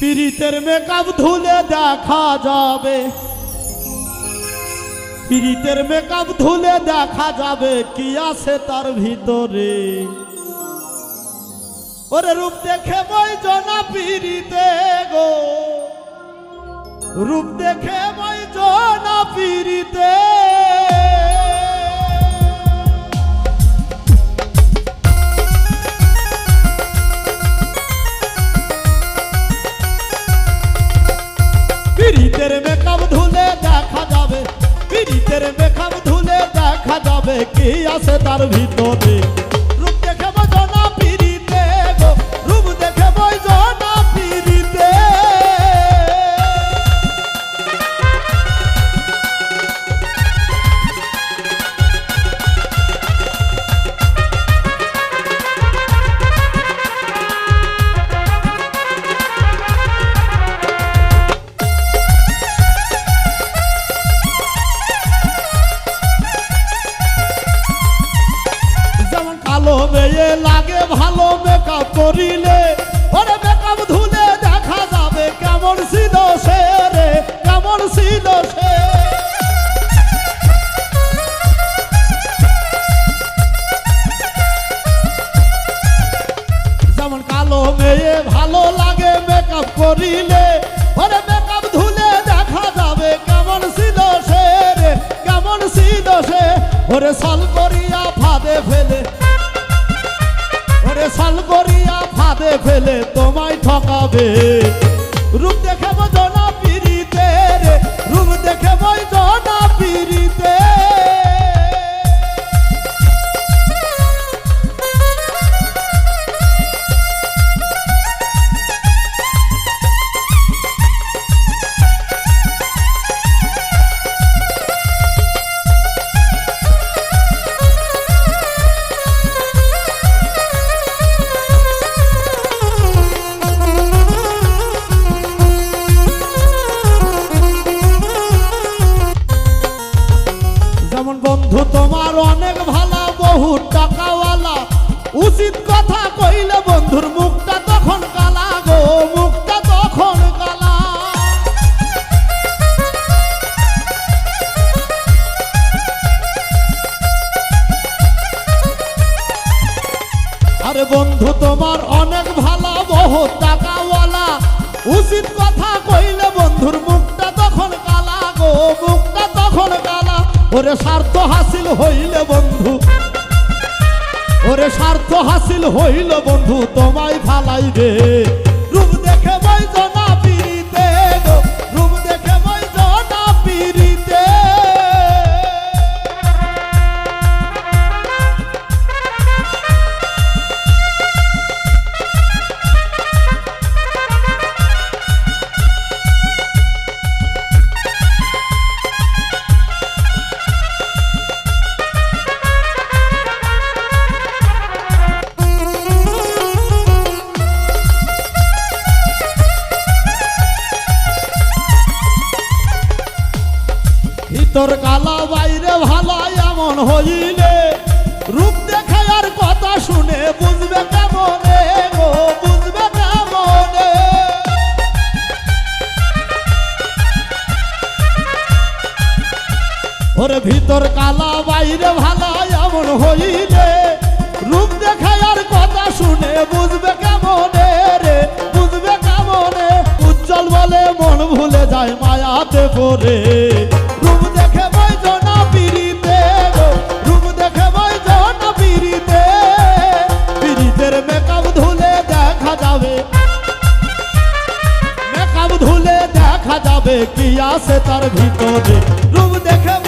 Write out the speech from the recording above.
পিরিতের makeup ধুলে দেখা যাবে। পিরিতের মেকআপ ধুলে দেখা যাবে, কি আছে তার ভিতরে? ওরে রূপ দেখে বই জনা পিরিতে গো। রূপ দেখে বই জনা পিরিতে পিরিতের মেকআপ ধুলে দেখা যাবে পিরিতের মেকআপ ধুলে দেখা যাবে কি আছে তার ভিতরে? কালো মেয়ে লাগে ভালো মেকআপ করিলে ওরে মেকআপ ধুলে দেখা যাবে কেমন ছিল সে রে, কেমন ছিল সে। কালো মেয়ে ভালো লাগে মেকআপ করিলে, ওরে মেকআপ ধুলে দেখা যাবে কেমন ছিল সে রে, কেমন ছিল সে। ওরে সাল করিয়া ফাঁদে ফেলে করিয়া ফাঁদে ফেলে তোমায় ঠকাবে। রূপ দেখে বোঝো না পিড়িতে রূপ দেখে জনা টাকাওয়ালা। উচিত কথা কইলে বন্ধুর মুখটা তখন কালা গো, মুখটা তখন কালা। আরে বন্ধু, তোমার অনেক ভালা বহু টাকাওয়ালা। উচিত কথা কইলে বন্ধুর মুখটা তখন কালা গো, মুখটা তখন কালা। ওরে স্বার্থ হাসিল হইলে বন্ধু। ওরে স্বার্থ হাসিল হইল বন্ধু তোমায় ফালাইবে রূপ ভিতর কালা বাইরে ভালা এমন হইলে, রূপ দেখে আর কথা শুনে বুঝবে কেমনে গো, বুঝবে কেমনে? ওরে ভিতর কালা বাইরে ভালা এমন হইলে, রূপ দেখে আর কথা শুনে বুঝবে কেমনে রে, বুঝবে কেমনে? উজ্জ্বল বলে মন ভুলে যায় মায়াতে পড়ে। দেখা যাবে কি আছে তার ভিতরে রূপ দেখে